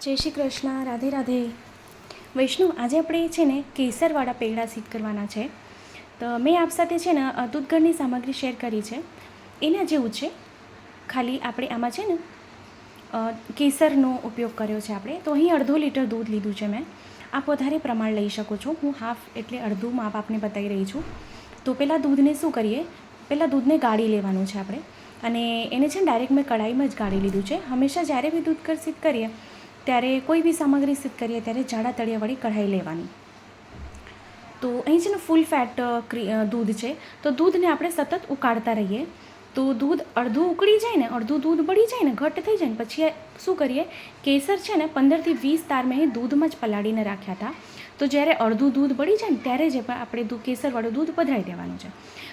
જય શ્રી કૃષ્ણ, રાધે રાધે. વૈષ્ણવ, આજે આપણે છે ને કેસરવાળા પેડા સિદ્ધ કરવાના છે. તો મેં આપ સાથે છે ને દૂધગઢની સામગ્રી શેર કરી છે. એના જેવું છે. ખાલી આપણે આમાં છે ને કેસરનો ઉપયોગ કર્યો છે આપણે. તો અહીં અડધો લીટર દૂધ લીધું છે મેં. આપ વધારે પ્રમાણ લઈ શકો છો. હું હાફ એટલે અડધું માપ આપને બતાવી રહી છું. તો પહેલાં દૂધને શું કરીએ? પહેલાં દૂધને ગાળી લેવાનું છે આપણે. અને એને છે ને, ડાયરેક્ટ મેં કઢાઈમાં જ ગાળી લીધું છે. હંમેશા જ્યારે બી દૂધ કર સિદ્ધ કરીએ ત્યારે કોઈ બી સામગ્રી સિદ્ધ કરીએ ત્યારે જાડા તળિયાવાળી કઢાઈ લેવાની. તો અહીં છે ને ફૂલ ફેટ દૂધ છે. તો દૂધને આપણે સતત ઉકાળતા રહીએ. તો દૂધ અડધું ઉકળી જાય ને, અડધું દૂધ બળી જાય ને ઘટ થઈ જાય ને, પછી શું કરીએ? કેસર છે ને પંદરથી વીસ તાર મેં દૂધમાં જ પલાળીને રાખ્યા હતા. તો જ્યારે અડધું દૂધ બળી જાય ને ત્યારે જ પણ આપણે દૂધ કેસરવાળું દૂધ પધરાવી દેવાનું છે.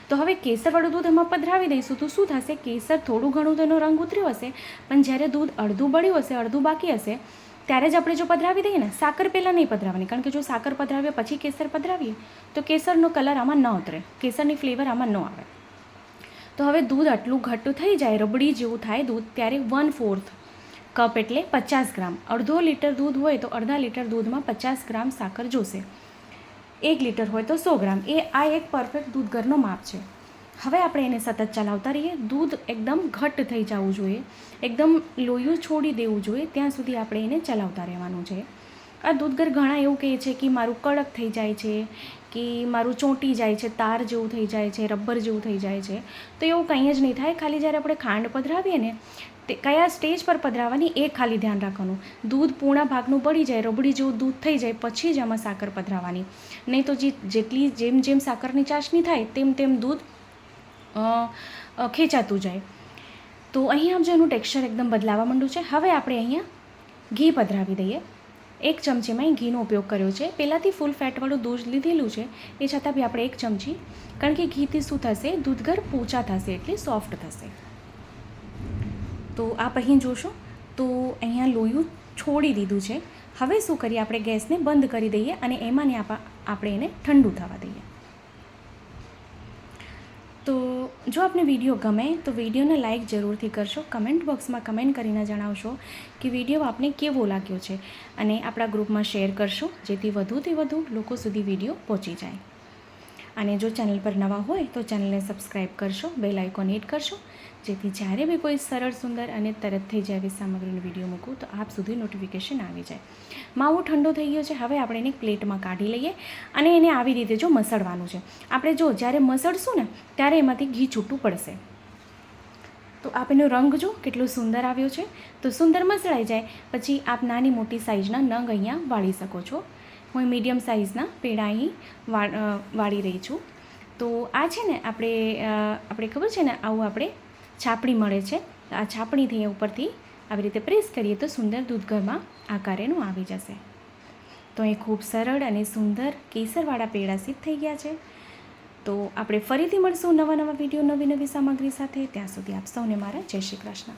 તો હવે કેસરવાળું દૂધ એમાં પધરાવી દઈશું તો શું થશે? કેસર થોડું ઘણું તેનો રંગ ઉતર્યો હશે, પણ જ્યારે દૂધ અડધું બળ્યું હશે, અડધું બાકી હશે, ત્યારે જ આપણે જો પધરાવી દઈએ ને, સાકર પહેલાં નહીં પધરાવવાની કારણ કે જો સાકર પધરાવીએ, પછી કેસર પધરાવીએ, તો કેસરનો કલર આમાં ન ઉતરે, કેસરની ફ્લેવર આમાં ન આવે. તો હવે દૂધ આટલું ઘટ્ટ થઈ જાય, રબડી જેવું થાય દૂધ, ત્યારે વન ફોર્થ કપ એટલે પચાસ ગ્રામ. અડધો લીટર દૂધ હોય તો અડધા લીટર દૂધમાં પચાસ ગ્રામ સાકર જોશે. એક લીટર હોય તો સો ગ્રામ. એ આ એક પરફેક્ટ દૂધ ઘરનો માપ છે. હવે આપણે એને સતત ચલાવતા રહીએ. દૂધ એકદમ ઘટ્ટ થઈ જવું જોઈએ. એકદમ લોયું છોડી દેવું જોઈએ. ત્યાં સુધી આપણે એને ચલાવતા રહેવાનું છે. આ દૂધઘર ઘણા એવું કહે છે કે મારું કડક થઈ જાય છે, કે મારું ચોંટી જાય છે, તાર જેવું થઈ જાય છે, રબર જેવું થઈ જાય છે. તો એવું કંઈ જ નહીં થાય. ખાલી જ્યારે આપણે ખાંડ પધરાવીએ ને, તે કયા સ્ટેજ પર પધરાવવાની એ ખાલી ધ્યાન રાખવાનું. દૂધ પૂર્ણા ભાગનું પડી જાય, રબડી જેવું દૂધ થઈ જાય, પછી જ આમાં સાકર પધરાવવાની નહીં તો જે જેટલી જેમ જેમ સાકરની ચાસણી થાય, તેમ તેમ દૂધ ખેંચાતું જાય. તો અહીંયા આમ એનું ટેક્સચર એકદમ બદલાવા માંડ્યું છે, હવે આપણે અહીંયા ઘી પધરાવી દઈએ. એક ચમચી મેં ઘીનો ઉપયોગ કર્યો છે. પહેલાંથી ફૂલ ફેટવાળું દૂધ લીધેલું છે. એ છતાં બી આપણે એક ચમચી, કારણ કે ઘીથી શું થશે? દૂધઘર પોચા થશે, એટલે સોફ્ટ થશે. તો આપ અહીં જોશો, તો અહીંયા લોયું છોડી દીધું છે. હવે શું કરીએ? આપણે ગેસને બંધ કરી દઈએ અને એમાં ને આપણે એને ઠંડુ થવા દઈએ. તો જો આપને વીડિયો ગમે, તો વિડીયોને લાઇક જરૂરથી કરશો. કમેન્ટ બોક્સમાં કમેન્ટ કરીને જણાવશો કે વીડિયો આપને કેવો લાગ્યો છે. અને આપણા ગ્રુપમાં શેર કરશો, જેથી વધુથી વધુ લોકો સુધી વીડિયો પહોંચી જાય. અને જો ચેનલ પર નવા હોય તો ચેનલને સબસ્ક્રાઈબ કરશો, બેલ આઇકોન હિટ કરશો. જેથી જ્યારે બી કોઈ સરળ, સુંદર અને તરત થઈ જાય એવી સામગ્રીનો વીડિયો મૂકું, તો આપ સુધી નોટિફિકેશન આવી જાય. માવો ઠંડો થઈ ગયો છે, હવે આપણે એને પ્લેટમાં કાઢી લઈએ અને એને આવી રીતે જો મસળવાનું છે. આપણે જો જ્યારે મસળશું ને, ત્યારે એમાંથી ઘી છૂટું પડશે. તો આપ એનો રંગ જો કેટલો સુંદર આવ્યો છે. તો સુંદર મસળાઈ જાય, પછી આપ નાની મોટી સાઇઝના નંગ અહીંયા વાળી શકો છો. હું મીડિયમ સાઇઝના પેડા અહીં વાળી રહી છું. તો આ છે ને આપણે આપણે ખબર છે ને આવું આપણે છાપણી મળે છે. આ છાપણીથી ઉપરથી આવી રીતે પ્રેસ કરીએ તો સુંદર દૂધઘરમાં આકાર એનું આવી જશે. તો એ ખૂબ સરળ અને સુંદર કેસરવાળા પેડા સિદ્ધ થઈ ગયા છે. તો આપણે ફરીથી મળશું નવા નવા વીડિયો નવી નવી સામગ્રી સાથે. ત્યાં સુધી આપ સૌને મારા જય શ્રી કૃષ્ણ.